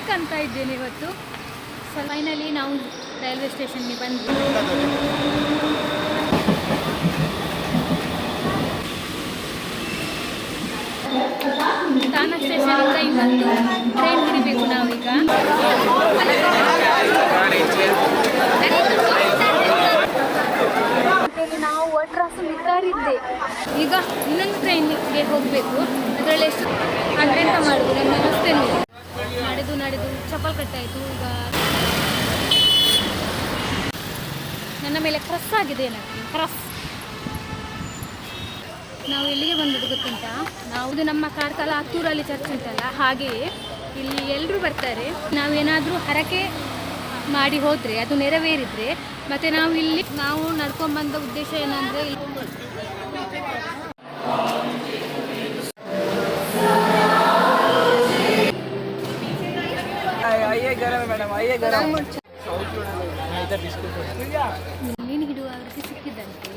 ಬೇಕಂತ ಇದ್ದೇನೆ ಇವತ್ತು. ಸ್ವಲ್ಪ ಫೈನಲಿ ನಾವು ರೈಲ್ವೆ ಸ್ಟೇಷನ್ಗೆ ಬಂದ್ವಿ. ತಾನ ಸ್ಟೇಷನಿಂದ ಇವತ್ತು ಟ್ರೈನ್ ಹಿಡಿಬೇಕು ನಾವೀಗ. ನಾವು ಒಟ್ರಾಸು ನಿಂತಾರಿದ್ದೆ ಈಗ ಇನ್ನೊಂದು ಟ್ರೈನ್ಗೆ ಹೋಗಬೇಕು. ಅದರಲ್ಲಿ ಎಷ್ಟು ಎಂತ ಮಾಡುವುದು ನನ್ನ ರಸ್ತೆ ನಡೆದು ಚಪ್ಪಲ್ ಕಟ್ಟಾಯಿತು ಈಗ ನನ್ನ ಮೇಲೆ ಕ್ರಸ್ ಆಗಿದೆ ನನಗೆ ಕ್ರಸ್. ನಾವು ಎಲ್ಲಿಗೆ ಬಂದದ್ದು ಗೊತ್ತುಂಟ ನಾವು ನಮ್ಮ ಕಾರ್ಕಳ ಹತ್ತೂರಲ್ಲಿ ಚರ್ಚ್ ಉಂಟಲ್ಲ, ಹಾಗೆಯೇ ಇಲ್ಲಿ ಎಲ್ಲರೂ ಬರ್ತಾರೆ. ನಾವೇನಾದರೂ ಹರಕೆ ಮಾಡಿ ಹೋದರೆ, ಅದು ನೆರವೇರಿದರೆ, ಮತ್ತು ನಾವು ಇಲ್ಲಿ, ನಾವು ನಡ್ಕೊಂಡು ಬಂದ ಉದ್ದೇಶ ಏನಂದರೆ ಮೀನು ಹಿಡುವವರಿಗೆ ಸಿಕ್ಕಿದಂತೆ.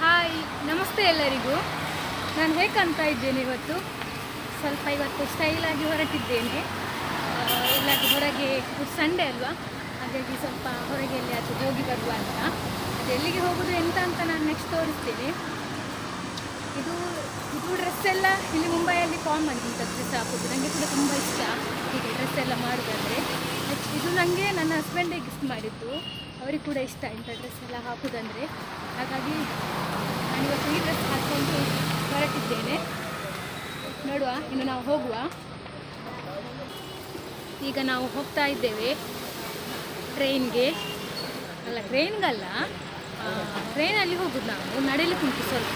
ಹಾಯ್ ನಮಸ್ತೆ ಎಲ್ಲರಿಗೂ. ನಾನು ಹೇಗೆ ಕಾಣ್ತಾ ಇದ್ದೇನೆ ಇವತ್ತು? ಸ್ವಲ್ಪ ಇವತ್ತು ಸ್ಟೈಲಾಗಿ ಹೊರಟಿದ್ದೇನೆ. ಇಲ್ಲಾಗಿ ಹೊರಗೆ ಸಂಡೆ ಅಲ್ವಾ? ಹಾಗಾಗಿ ಸ್ವಲ್ಪ ಹೊರಗೆ ಎಲ್ಲಿ ಅದು ಹೋಗಿ ಬರುವ ಅಂತ. ಎಲ್ಲಿಗೆ ಹೋಗೋದು ಎಂತ ಅಂತ ನಾನು ನೆಕ್ಸ್ಟ್ ತೋರಿಸ್ತೀನಿ. ಇದು ಇದು ಡ್ರೆಸ್ ಎಲ್ಲ ಇಲ್ಲಿ ಮುಂಬೈಯಲ್ಲಿ ಕಾಮನ್ ಇಂಥ ಡ್ರೆಸ್ ಹಾಕೋದು. ನನಗೆ ಕೂಡ ತುಂಬ ಇಷ್ಟ. ಹೀಗೆ ಡ್ರೆಸ್ ಎಲ್ಲ ಮಾಡೋದಾದರೆ. ಇದು ನನಗೆ ನನ್ನ ಹಸ್ಬೆಂಡೇ ಗಿಫ್ಟ್ ಮಾಡಿದ್ದು. ಅವರಿಗೆ ಕೂಡ ಇಷ್ಟ ಇಂಥ ಡ್ರೆಸ್ ಎಲ್ಲ ಹಾಕೋದಂದರೆ. ಹಾಗಾಗಿ ನಾನಿವತ್ತು ಈ ಡ್ರೆಸ್ ಹಾಕ್ಕೊಂಡು ಹೊರಟಿದ್ದೇನೆ. ನೋಡುವ, ಇನ್ನು ನಾವು ಹೋಗುವ. ಈಗ ನಾವು ಹೋಗ್ತಾ ಇದ್ದೇವೆ. ಟ್ರೈನ್ಗೆ ಅಲ್ಲ ಟ್ರೈನ್ಗಲ್ಲ ಟ್ರೈನಲ್ಲಿ ಹೋಗುದು ನಾವು ನಡೀಲಿಕ್ಕೆ ಉಂಟು ಸ್ವಲ್ಪ.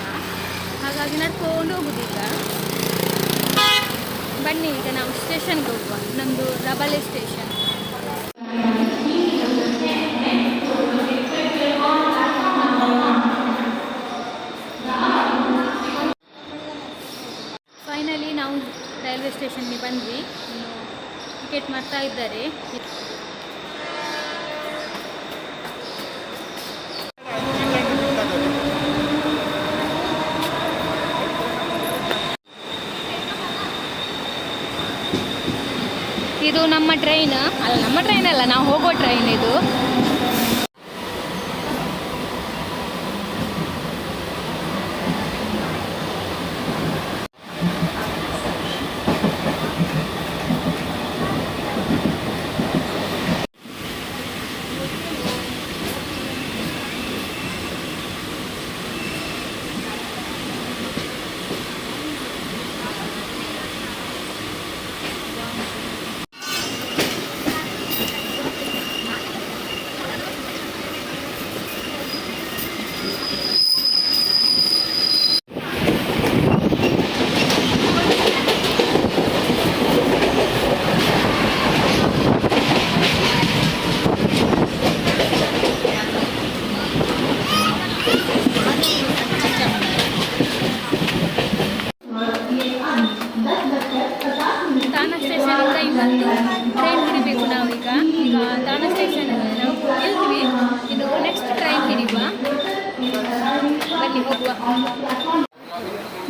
ಹಾಗಾಗಿ ನಡ್ಕೊಂಡು ಹೋಗುದಿಲ್ಲ ಬನ್ನಿ ಈಗ ನಾವು ಸ್ಟೇಷನ್ಗೆ ಹೋಗುವ. ನಮ್ಮದು ರಬಲೆ ಸ್ಟೇಷನ್ ಫೈನಲಿ ನಾವು ರೈಲ್ವೆ ಸ್ಟೇಷನ್ಗೆ ಬಂದ್ವಿ. ಟಿಕೆಟ್ ಮಾಡ್ತಾ ಇದ್ದಾರೆ ಇದು ನಮ್ಮ ಟ್ರೈನ್ ಅಲ್ಲ ನಮ್ಮ ಟ್ರೈನ್ ಅಲ್ಲ ನಾವು ಹೋಗೋ ಟ್ರೈನ್ ಇದು ತಾನ ಸ್ಟೇಷನಿಂದ ಇವತ್ತು ಟ್ರೈನ್ ಹಿಡಿಬೇಕು ನಾವೀಗ ಈಗ ತಾನ ಸ್ಟೇಷನ್ ನಾವು ಇಲ್ವಿ ಇದು ನೆಕ್ಸ್ಟ್ ಟ್ರೈನ್ ಹಿಡಿಯುವ ಬನ್ನಿ ಹೋಗುವ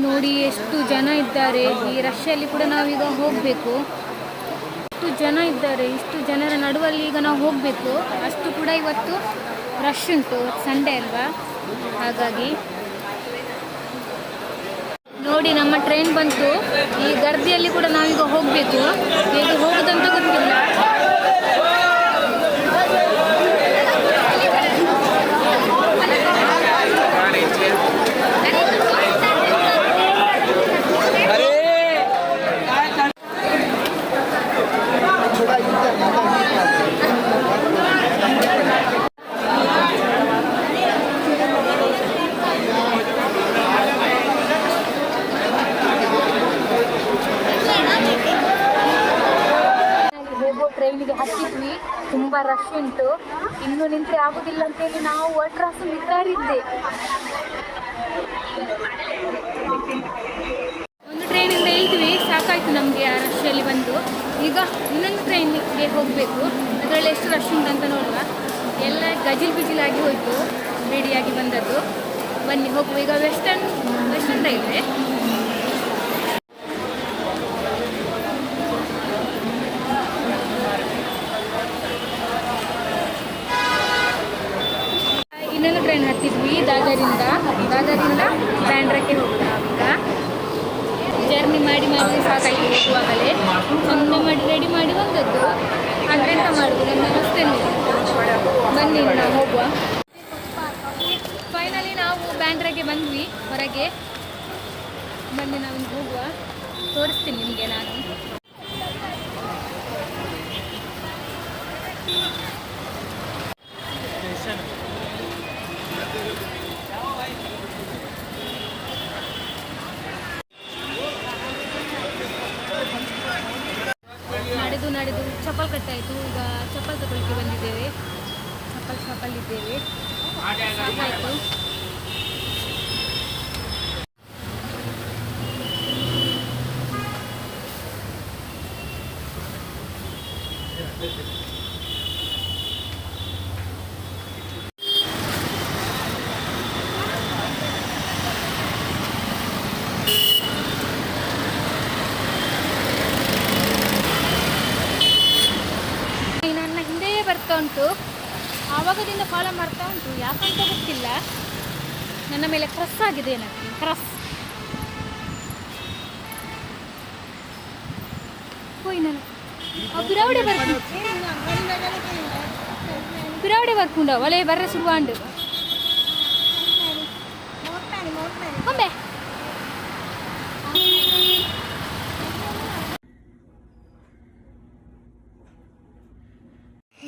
ನೋಡಿ ಎಷ್ಟು ಜನ ಇದ್ದಾರೆ. ಈ ರಷ್ಯಲ್ಲಿ ಕೂಡ ನಾವೀಗ ಹೋಗಬೇಕು. ಇಷ್ಟು ಜನ ಇದ್ದಾರೆ. ಇಷ್ಟು ಜನರ ನಡುವಲ್ಲಿ ಈಗ ನಾವು ಹೋಗಬೇಕು. ಅಷ್ಟು ಕೂಡ ಇವತ್ತು ರಶ್ ಉಂಟು. ಸಂಡೇ ಅಲ್ವಾ? ಹಾಗಾಗಿ. ನೋಡಿ, ನಮ್ಮ ಟ್ರೈನ್ ಬಂತು. ಈ ಗರ್ದಿಯಲ್ಲಿ ಕೂಡ ನಾವೀಗ ಹೋಗಬೇಕು. ಹೇಗೆ ಹೋಗೋದಂತ ಗೊತ್ತಿಲ್ಲ ಅಲ್ಲಿ ಹೋಗೋ ಟ್ರೈನಿಗೆ ಹತ್ತಿದ್ವಿ ತುಂಬ ರಶ್ ಉಂಟು ಇನ್ನು ನಿಂತ್ರೆ ಆಗುದಿಲ್ಲ ಅಂತೇಳಿ ನಾವು ಒಟ್ರಾಸು ನಿಂತಾರಿದ್ದೆ ಒಂದು ಟ್ರೈನಿಂದ ಇದ್ವಿ, ಸಾಕಾಯ್ತು ನಮಗೆ ಆ ರಶಲ್ಲಿ ಬಂದು. ಈಗ ಇನ್ನೊಂದು ಟ್ರೈನಿಗೆ ಹೋಗಬೇಕು. ಅದರಲ್ಲಿ ಎಷ್ಟು ರಶ್ ಉಂಟಂತ ನೋಡುವ. ಎಲ್ಲ ಗಜಿಲ್ ಬಿಜಿಲಾಗಿ ಹೋಯಿತು ರೆಡಿಯಾಗಿ ಬಂದದ್ದು. ಬನ್ನಿ ಹೋಗುವ. ಈಗ ವೆಸ್ಟರ್ನ್ ವೆಸ್ಟರ್ನ್ ರೈಲ್ವೆ ಇನ್ನೊಂದು ಟ್ರೈನ್ ಹತ್ತಿದ್ವಿ ದಾದರಿಂದ ದಾದರಿಂದ ಬ್ಯಾಂಡ್ರಕ್ಕೆ ಹೋಗುದು ನಾವೀಗ ಜರ್ನಿ ಮಾಡಿ ಮಾಡಿ ಸಾಕಾಗಿ ಹೋಗುವಾಗಲೇ ಚಂದ ಮಾಡಿ ರೆಡಿ ಮಾಡಿ ಬಂದದ್ದು ಆದರೆ ಎಂತ ಮಾಡುದು ನಮ್ಮ ರಸ್ತೆ ಬನ್ನಿ ನಾವು ಹೋಗುವ ಫೈನಲಿ ನಾವು ಬ್ಯಾಂಡ್ರಾಗೆ ಬಂದ್ವಿ, ಹೊರಗೆ. ಬನ್ನಿ ನಾವು ಹೋಗುವ. ತೋರಿಸ್ತೀನಿ ನಿಮಗೆ ನಾನು. ನಡೆದು ನಡೆದು ಚಪ್ಪಲ್ ಕಟ್ಟಾಯಿತು. ಈಗ ಚಪ್ಪಲ್ ತಗೊಳ್ಳಿಕ್ಕೆ ಬಂದಿದ್ದೇವೆ. ಚಪ್ಪಲ್ ಚಪ್ಪಲ್ ಇದ್ದೇವೆ. ಸಾಕಾಯ್ತು ಈ ನನ್ನ ಹಿಂದೆಯೇ ಬರ್ತಾ ಉಂಟು ಆವಾಗದಿಂದ ಫಾಲೋ ಮಾಡ್ತಾ ಉಂಟು. ಯಾಕಂತ ಗೊತ್ತಿಲ್ಲ. ನನ್ನ ಮೇಲೆ ಕ್ರಸ್ ಆಗಿದೆ ನನಗೆ ಕ್ರಸ್. ಹೋಯ್ ನಾನು. ಬಿರಾವಡೆ ಬರ್ಕು ಬಿರಾವಡೆ ಬರ್ಕುಂಡ ಒಲೆ ಬರ್ರೆ ಸುರುವಾಂಡು ಒಮ್ಮೆ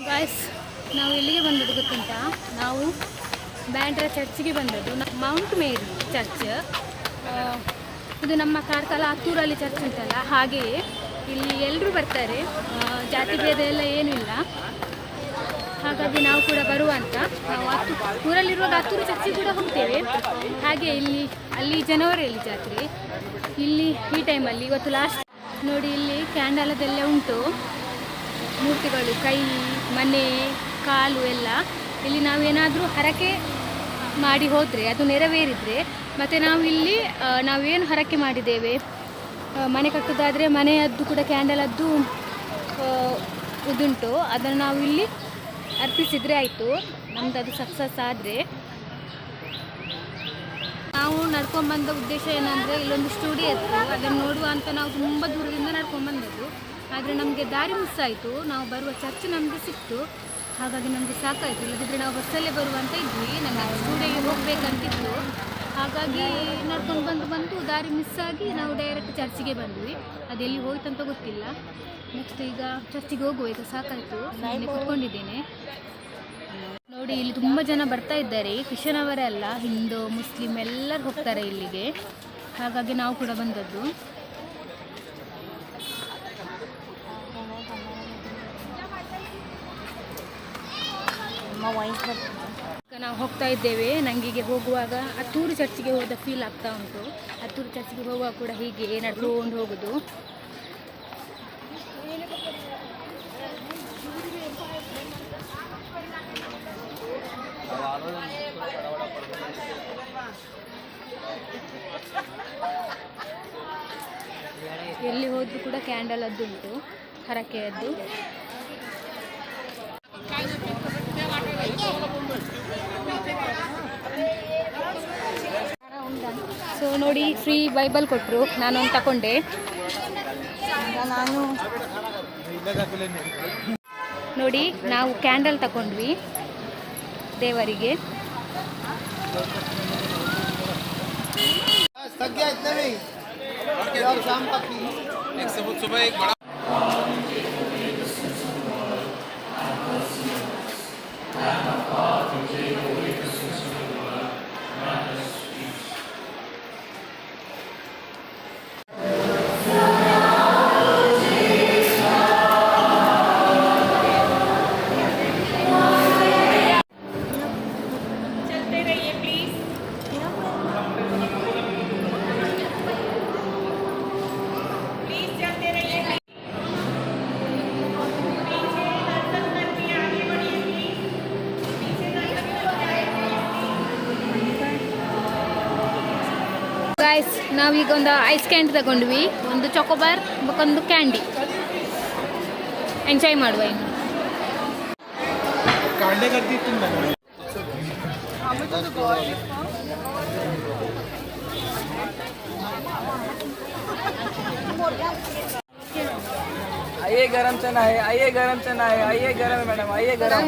ಗಾಯ್ಸ್ ನಾವು ಎಲ್ಲಿಗೆ ಬಂದದ್ದು ಗೊತ್ತುಂಟಾ ನಾವು ಬ್ಯಾಂಡ್ರ ಚರ್ಚಿಗೆ ಬಂದದ್ದು. ಮೌಂಟ್ ಮೇರಿ ಚರ್ಚ್ ಇದು ನಮ್ಮ ಕಾರ್ಕಳ ಹತ್ತೂರಲ್ಲಿ ಚರ್ಚ್ ಉಂಟಲ್ಲ, ಹಾಗೆಯೇ ಇಲ್ಲಿ ಎಲ್ಲರೂ ಬರ್ತಾರೆ. ಜಾತಿ ಭೇದ ಎಲ್ಲ ಏನೂ ಇಲ್ಲ. ಹಾಗಾಗಿ ನಾವು ಕೂಡ ಬರುವ ಅಂತ. ನಾವು ಹತ್ತು, ಊರಲ್ಲಿರುವಾಗ ಹತ್ತೂರು ಚರ್ಚಿಗೆ ಕೂಡ ಹೋಗ್ತೇವೆ. ಹಾಗೆ ಇಲ್ಲಿ, ಅಲ್ಲಿ ಜನವರಿಯಲ್ಲಿ ಜಾತ್ರೆ. ಇಲ್ಲಿ ಈ ಟೈಮಲ್ಲಿ ಇವತ್ತು ಲಾಸ್ಟ್ ನೋಡಿ ಇಲ್ಲಿ ಕ್ಯಾಂಡಲದೆಲ್ಲ ಉಂಟು. ಮೂರ್ತಿಗಳು, ಕೈ, ಮನೆ, ಕಾಲು ಎಲ್ಲ. ಇಲ್ಲಿ ನಾವೇನಾದರೂ ಹರಕೆ ಮಾಡಿ ಹೋದರೆ, ಅದು ನೆರವೇರಿದರೆ ಮತ್ತು ನಾವು ಇಲ್ಲಿ ನಾವೇನು ಹರಕೆ ಮಾಡಿದ್ದೇವೆ? ಮನೆ ಕಟ್ಟೋದಾದರೆ ಮನೆಯದ್ದು ಕೂಡ ಕ್ಯಾಂಡಲದ್ದು ಇದುಂಟು. ಅದನ್ನು ನಾವು ಇಲ್ಲಿ ಅರ್ಪಿಸಿದರೆ ಆಯಿತು. ನಮ್ದು ಅದು ಸಕ್ಸಸ್ ಆದರೆ. ನಾವು ನಡ್ಕೊಂಬಂದ ಉದ್ದೇಶ ಏನಂದರೆ, ಇಲ್ಲೊಂದು ಸ್ಟುಡಿಯೋ ಇತ್ತು. ಅದನ್ನು ನೋಡುವ ಅಂತ ನಾವು ತುಂಬ ದೂರದಿಂದ ನಡ್ಕೊಂಡ್ಬಂದದ್ದು ಆದರೆ ನಮಗೆ ದಾರಿ ಮಿಸ್ ಆಯಿತು ನಾವು ಬರುವ ಚರ್ಚ್ ನಮಗೆ ಸಿಕ್ತು. ಹಾಗಾಗಿ ನಮಗೆ ಸಾಕಾಯಿತು. ಇಲ್ಲದಿದ್ದರೆ ನಾವು ಬಸ್ಸಲ್ಲೇ ಬರುವಂತ ಇದ್ವಿ. ನಮಗೆ ಸ್ಟೂಡಿಯೋಗೆ ಹೋಗಬೇಕಂತಿತ್ತು. ಹಾಗಾಗಿ ನಡ್ಕೊಂಡು ಬಂದು ಬಂದು ದಾರಿ ಮಿಸ್ ಆಗಿ ನಾವು ಡೈರೆಕ್ಟ್ ಚರ್ಚಿಗೆ ಬಂದ್ವಿ. ಅದೆಲ್ಲಿ ಹೋಯ್ತು ಅಂತ ಗೊತ್ತಿಲ್ಲ. ನೆಕ್ಸ್ಟ್ ಈಗ ಚರ್ಚಿಗೆ ಹೋಗುವ, ಈಗ ಸಾಕಾಯಿತು. ನಾನು ಕೂತ್ಕೊಂಡಿದ್ದೇನೆ. ನೋಡಿ, ಇಲ್ಲಿ ತುಂಬ ಜನ ಬರ್ತಾ ಇದ್ದಾರೆ. ಕ್ರಿಶ್ಚನ್ ಅವರೇ ಅಲ್ಲ, ಹಿಂದೂ, ಮುಸ್ಲಿಂ ಎಲ್ಲರೂ ಹೋಗ್ತಾರೆ ಇಲ್ಲಿಗೆ. ಹಾಗಾಗಿ ನಾವು ಕೂಡ ಬಂದದ್ದು. ಈಗ ನಾವು ಹೋಗ್ತಾ ಇದ್ದೇವೆ. ನಂಗಿಗೆ ಹೋಗುವಾಗ ಹತ್ತೂರು ಚರ್ಚಿಗೆ ಹೋದ ಫೀಲ್ ಆಗ್ತಾ ಉಂಟು. ಹತ್ತೂರು ಚರ್ಚಿಗೆ ಹೋಗುವಾಗ ಕೂಡ ಹೀಗೆ ನಡ್ಕೊಂಡು ಹೋಗೋದು. ಎಲ್ಲಿ ಹೋದ್ರೂ ಕೂಡ ಕ್ಯಾಂಡಲ್ ಅದ್ದು ಉಂಟು. ಹರಕೆಯದ್ದು. ಸೊ ನೋಡಿ ಫ್ರೀ ಬೈಬಲ್ ಕೊಟ್ಟರು ನಾನು ಒಂದು ತಗೊಂಡೆ ನಾನು ನೋಡಿ ನಾವು ಕ್ಯಾಂಡಲ್ ತಗೊಂಡ್ವಿ ದೇವರಿಗೆ. ಗಾಯ್ಸ್ ನಾವೀಗ ಒಂದು ಐಸ್ ಕ್ಯಾಂಡಿ ತಗೊಂಡ್ವಿ ಒಂದು ಚೊಕೊಬಾರ್ ಒಂದು ಕ್ಯಾಂಡಿ ಎಂಜಾಯ್ ಮಾಡುವ ಇನ್ನು कांडे करती तुम बना आइए गरम चना है आइए गरम चना है आइए गरम है मैडम आइए गरम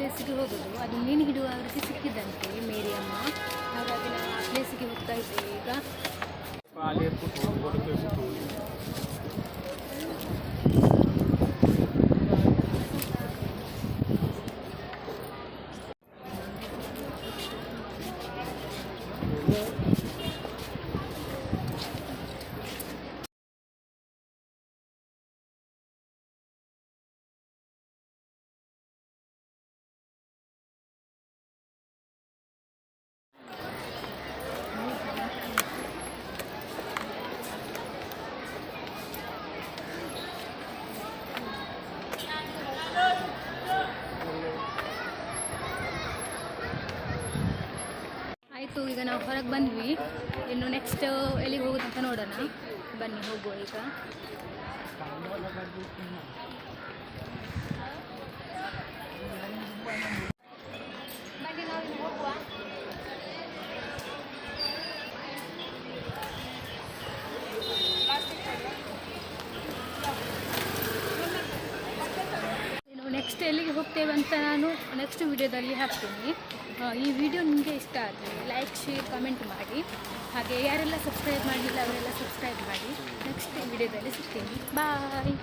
ಪ್ಲೇಸಿಗೆ ಹೋಗೋದು. ಅದು ಮೀನು ಹಿಡುವವರಿಗೆ ಸಿಕ್ಕಿದ್ದಂತೆ ಮೇರಿಯಮ್ಮ ಹಾಗಾಗಿ ನಾವು ಆ ಪ್ಲೇಸಿಗೆ ಹೋಗ್ತಾ ಇದ್ದೇವೆ ಈಗ. ಆಯಿತು ಈಗ ನಾವು ಹೊರಗೆ ಬಂದ್ವಿ. ಇನ್ನು ನೆಕ್ಸ್ಟ್ ಎಲ್ಲಿಗೆ ಹೋಗೋದಂತ ನೋಡೋಣ. ಬನ್ನಿ ಹೋಗುವ ಈಗ ನಾವು ಇನ್ನು ಹೋಗುವ ಇನ್ನು ನೆಕ್ಸ್ಟ್ ಎಲ್ಲಿಗೆ ಹೋಗ್ತೇವೆ ಅಂತ ನಾನು ನೆಕ್ಸ್ಟ್ ವಿಡಿಯೋದಲ್ಲಿ ಹಾಕ್ತೀನಿ. ಈ ವಿಡಿಯೋ ನಿಮಗೆ ಇಷ್ಟ ಆದರೆ ಲೈಕ್ ಶೇರ್ ಕಮೆಂಟ್ ಮಾಡಿ. ಹಾಗೆ ಯಾರೆಲ್ಲ ಸಬ್ಸ್ಕ್ರೈಬ್ ಮಾಡಲಿಲ್ಲ ಅವರೆಲ್ಲ ಸಬ್ಸ್ಕ್ರೈಬ್ ಮಾಡಿ. ನೆಕ್ಸ್ಟ್ ವಿಡಿಯೋದಲ್ಲಿ ಸಿಗ್ತೀನಿ. ಬಾಯ್